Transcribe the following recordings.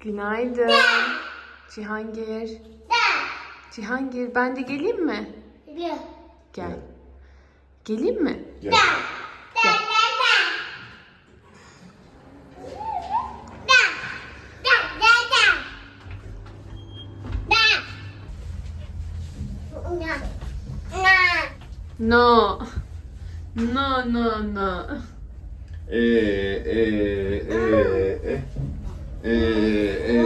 Günaydın. Cihangir. Cihangir ben de geleyim mi? Gel. Geleyim mi? Gel. No. No no no. Ee, e, e, e. Ee, e.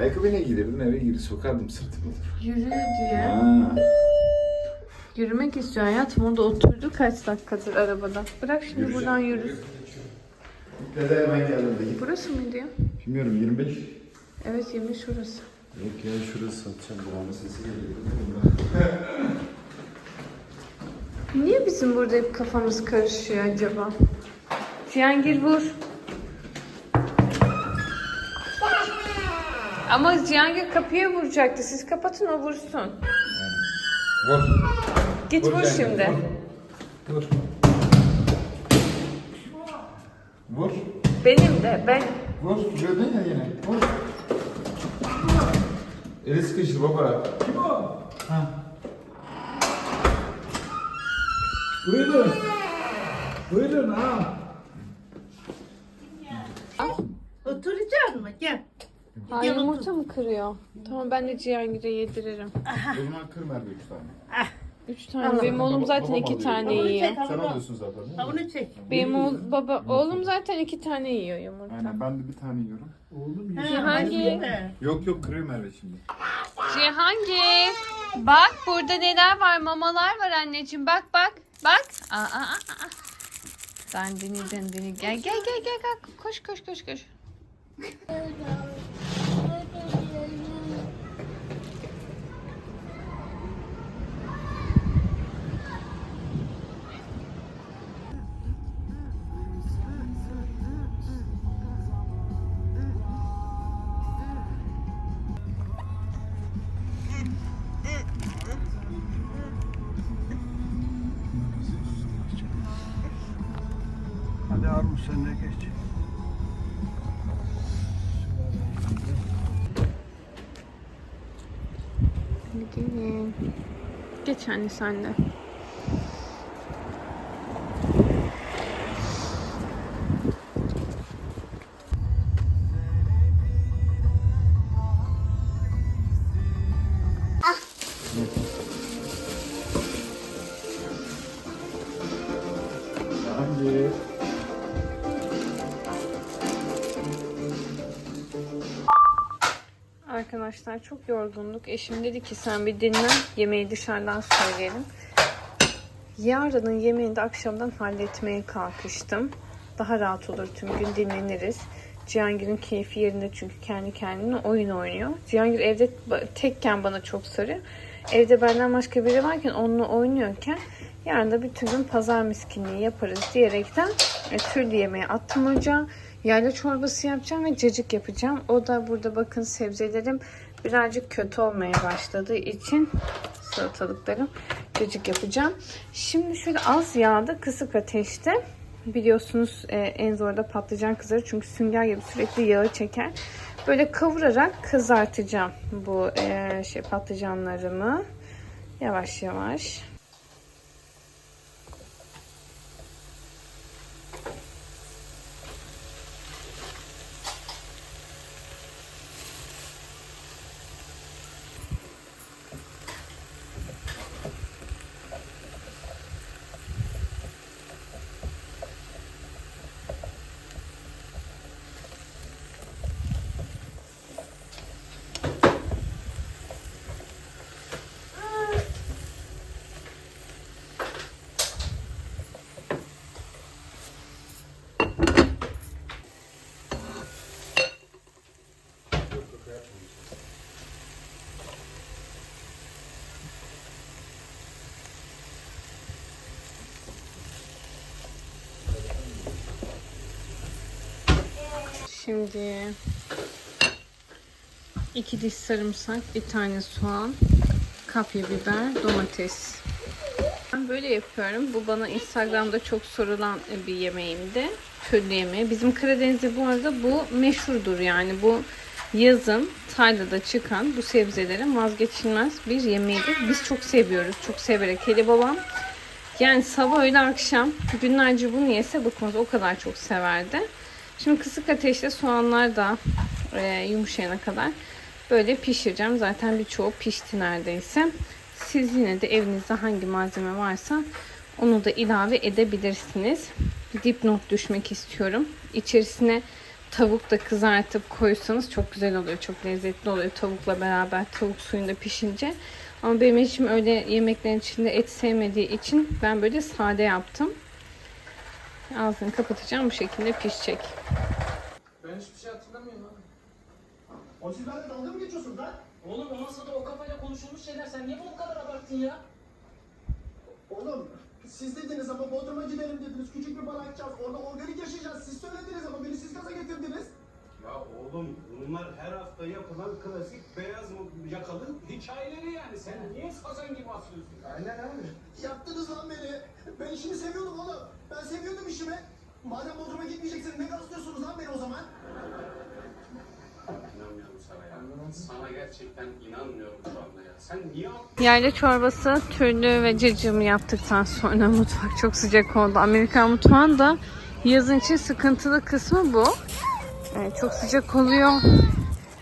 Ayakkabı ne giydin? Eve gir sokardım sırtıma. Yürü diye. Ha. Yürümek istiyor hayatım. Orada oturdu kaç dakikadır arabada. Bırak şimdi buradan yürü. Dede hemen geldim de git. Burası mıydı ya? Bilmiyorum 25. Evet 20 şurası. Yok ya şurası satacağım. Buranın sesi geliyor. Niye bizim burada hep kafamız karışıyor acaba? Cihangir vur. Ama Cihangir kapıya vuracaktı. Siz kapatın o vursun. Vur. Git vur, Vur Cihangir, şimdi. Vur. Vur. Vur. Benim de ben Vur. Gördün ya yine. Vur. Eli sıkıştı baba. Kim o? Ha. Buyurun. Buyurun ha. Oturacak mı? Gel. Ay yumurta mı kırıyor? Tamam ben de Cihangir'e yediririm. O zaman kır Merve üç tane. Üç tane. Benim oğlum zaten Babam iki alıyor. tane yiyor. Sen onu, alıyorsun zaten değil mi? onu çek. Benim oğul, baba oğlum zaten iki tane yiyor yumurta. Aynen ben de bir tane yiyorum. Oğlum Ha, Cihangir. hadi. Yok yok kırıyor Merve şimdi. Cihangir. Bak burada neler var? Mamalar var anneciğim. Bak bak. Bak. Aa, aa, aa, aa. Dandini dandini. Gel gel gel gel. gel. Koş koş koş koş. Armus sen de geç. Gelin. Geç anne. Arkadaşlar çok yorgunduk. Eşim dedi ki sen bir dinlen. Yemeği dışarıdan söyleyelim. Yarının yemeğini de akşamdan halletmeye kalkıştım. Daha rahat olur tüm gün dinleniriz. Cihangir'in keyfi yerinde çünkü kendi kendine oyun oynuyor. Cihangir evde tekken bana çok sarıyor. Evde benden başka biri varken onunla oynuyorken yarın da bütün gün pazar miskinliği yaparız diyerekten e, türlü yemeği attım ocağa. Yayla çorbası yapacağım ve cacık yapacağım. O da burada bakın sebzelerim birazcık kötü olmaya başladığı için salatalıklarım cacık yapacağım. Şimdi şöyle az yağda kısık ateşte biliyorsunuz e, en zor da patlıcan kızarır çünkü sünger gibi sürekli yağı çeker. Böyle kavurarak kızartacağım bu e, şey patlıcanlarımı yavaş yavaş. Şimdi iki diş sarımsak, bir tane soğan, kapya biber, domates. Ben böyle yapıyorum. Bu bana Instagram'da çok sorulan bir yemeğimdi. Türlü yemeği. Bizim Karadeniz'de bu arada bu meşhurdur yani. Bu yazın tarlada çıkan bu sebzelerin vazgeçilmez bir yemeğidir. Biz çok seviyoruz. Çok severek. Hele babam yani sabah öğle akşam günlerce bunu yese bıkmaz. O kadar çok severdi. Şimdi kısık ateşte soğanlar da e, yumuşayana kadar böyle pişireceğim. Zaten birçoğu pişti neredeyse. Siz yine de evinizde hangi malzeme varsa onu da ilave edebilirsiniz. Dipnot düşmek istiyorum. İçerisine tavuk da kızartıp koysanız çok güzel oluyor. Çok lezzetli oluyor tavukla beraber tavuk suyunda pişince. Ama benim eşim öyle yemeklerin içinde et sevmediği için ben böyle sade yaptım. Ağzını kapatacağım bu şekilde pişecek. Ben hiçbir şey hatırlamıyorum abi. O sizlerle dalga mı geçiyorsun lan? Oğlum o masada o kafayla konuşulmuş şeyler sen niye bu kadar abarttın ya? Oğlum siz dediniz ama Bodrum'a gidelim dediniz. Küçük bir açacağız. Orada organik yaşayacağız. Siz söylediniz ama beni siz gaza getirdiniz. Ya oğlum bunlar her hafta yapılan klasik beyaz yakalı hikayeleri yani. Sen niye sazan gibi atıyorsun? Aynen abi. Yaptınız lan beni. Ben işimi seviyordum oğlum. Ben seviyordum işimi. Madem Bodrum'a gitmeyeceksiniz ne gazlıyorsunuz lan beni o zaman? İnanmıyorum sana ya. Sana gerçekten inanmıyorum şu anda ya. Sen niye Yayla çorbası türlü ve cacığımı yaptıktan sonra mutfak çok sıcak oldu. Amerikan mutfağın da yazın için sıkıntılı kısmı bu. Ee, çok sıcak oluyor.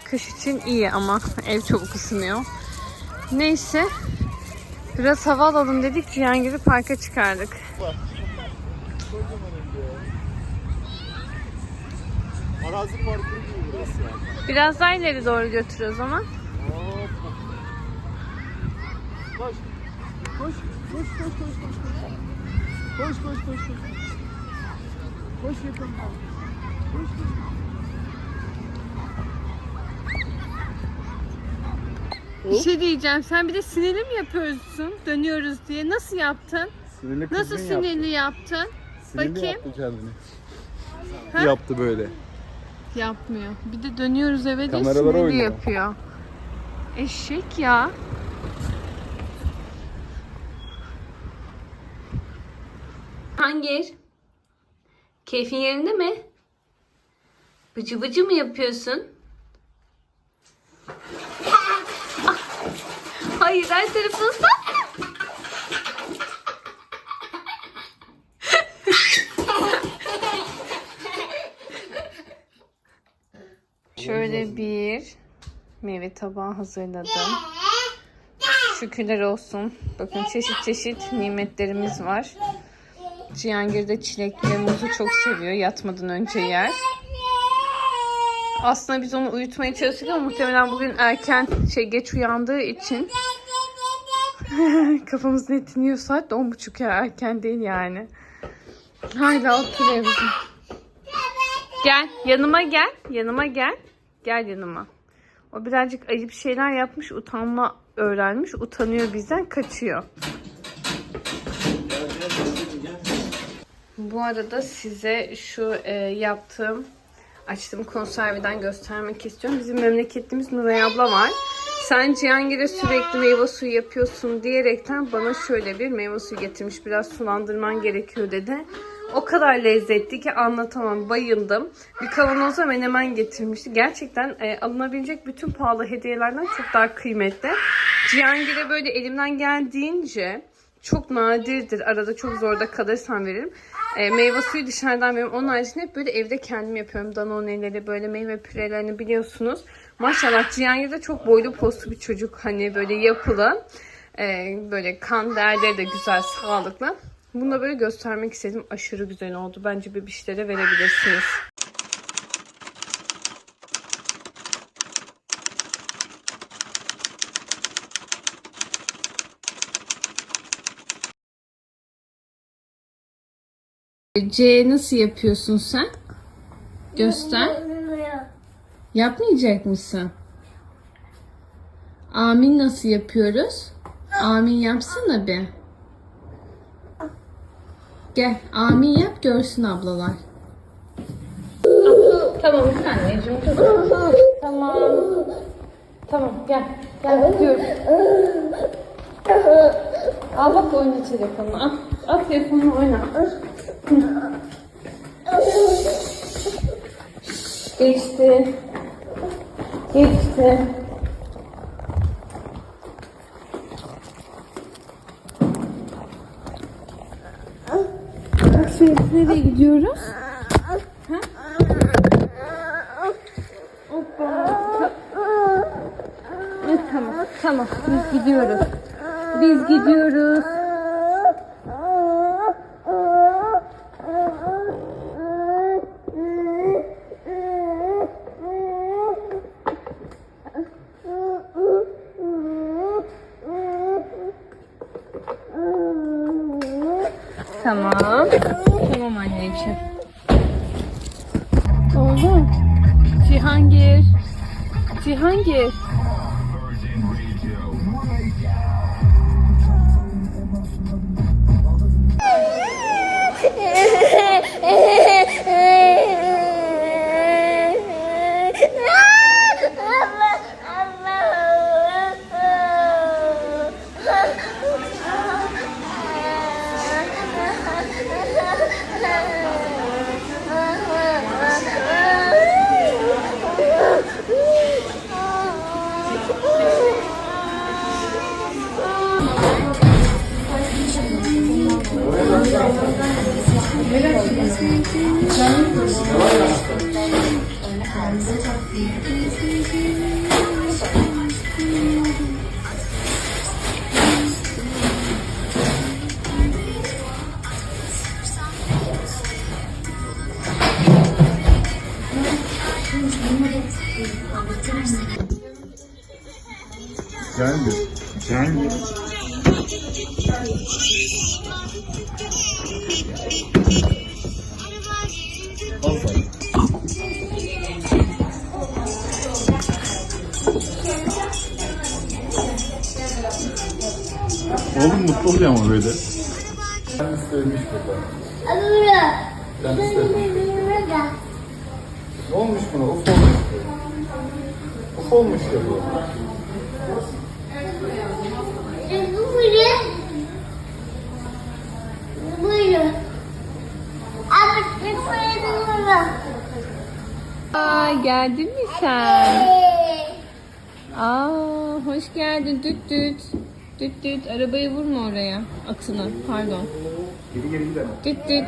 Kış için iyi ama ev çabuk ısınıyor. Neyse. Biraz hava alalım dedik. Cihangir'i parka çıkardık. Arazi parkı gibi burası ya. Biraz daha ileri doğru götür o zaman. Koş. Koş. Koş koş koş koş. Koş koş koş koş. Koş yakından. Koş koş. Bir şey diyeceğim. Sen bir de sinirli mi yapıyorsun? Dönüyoruz diye. Nasıl yaptın? Sinirli Nasıl sinirli yaptın? yaptı. Sinirli Bakayım. yaptı kendini. Ha? Yaptı böyle. Yapmıyor. Bir de dönüyoruz eve diye Kameralara sinirli oynuyor. yapıyor. Eşek ya. Hangir? Keyfin yerinde mi? Bıcı bıcı mı yapıyorsun? Hayır her tarafını ıslat. Şöyle bir meyve tabağı hazırladım. Şükürler olsun. Bakın çeşit çeşit nimetlerimiz var. Cihangir de çilek ve muzu çok seviyor. Yatmadan önce yer. Aslında biz onu uyutmaya çalıştık ama muhtemelen bugün erken şey geç uyandığı için kafamız netiniyor saat de 10.30 ya erken değil yani. Hala oturuyor bizim. Gel yanıma gel. Yanıma gel. Gel yanıma. O birazcık ayıp şeyler yapmış. Utanma öğrenmiş. Utanıyor bizden kaçıyor. Bu arada size şu e, yaptığım açtığım konserveden göstermek istiyorum. Bizim memleketimiz Nuray abla var. Sen Cihangir'e sürekli meyve suyu yapıyorsun diyerekten bana şöyle bir meyve suyu getirmiş. Biraz sulandırman gerekiyor dedi. O kadar lezzetli ki anlatamam. Bayıldım. Bir kavanoza menemen getirmişti. Gerçekten e, alınabilecek bütün pahalı hediyelerden çok daha kıymetli. Cihangir'e böyle elimden geldiğince çok nadirdir. Arada çok zorda kalırsam veririm. E, meyve suyu dışarıdan veririm. Onun haricinde hep böyle evde kendim yapıyorum. Danoneleri, böyle meyve pürelerini biliyorsunuz. Maşallah Cihangir de çok boylu postlu bir çocuk. Hani böyle yapılı. E, böyle kan değerleri de güzel, sağlıklı. Bunu da böyle göstermek istedim. Aşırı güzel oldu. Bence bebişlere verebilirsiniz. C nasıl yapıyorsun sen? Göster. Yapmayacak mısın? Amin nasıl yapıyoruz? Amin yapsana bir. Gel amin yap görsün ablalar. Tamam dur. Tamam. Tamam gel. Gel gidiyoruz. Al bak oyna telefonunu. Al, al telefonunu oyna. Geçti. Geçti. Şimdi nereye gidiyoruz? Ha? Hoppa. Evet, tamam, tamam. Biz gidiyoruz. Biz gidiyoruz. Tamam. Tamam anneciğim. Oğlum. Cihangir. Cihangir. Cihangir. Cihangir. Oğlum mutlu oluyor ama böyle. Ben istemiş burada. Ben istedim. Ne olmuş buna? Uf olmuş. Uf olmuş ya bu. Aa, geldin mi sen? Aa, hoş geldin düt düt. Düt düt. Arabayı vurma oraya. Atına. Pardon. Geri geri gidelim. Düt düt.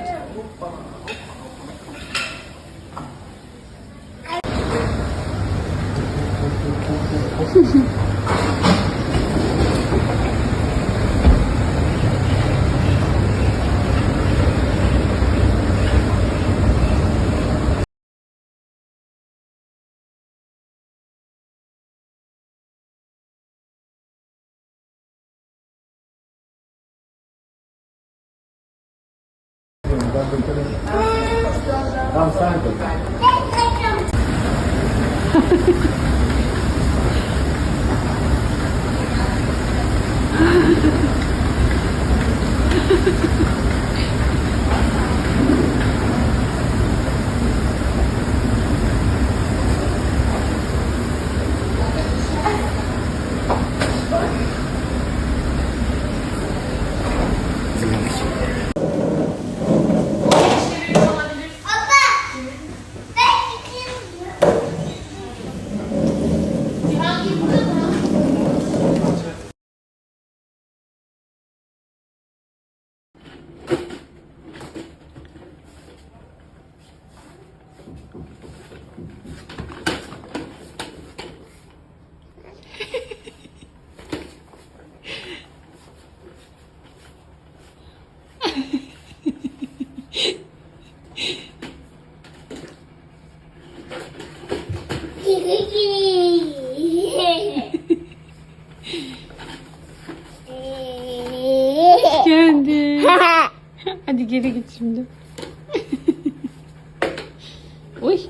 Tamam sen de. Geldi. Hadi geri git şimdi. Uy.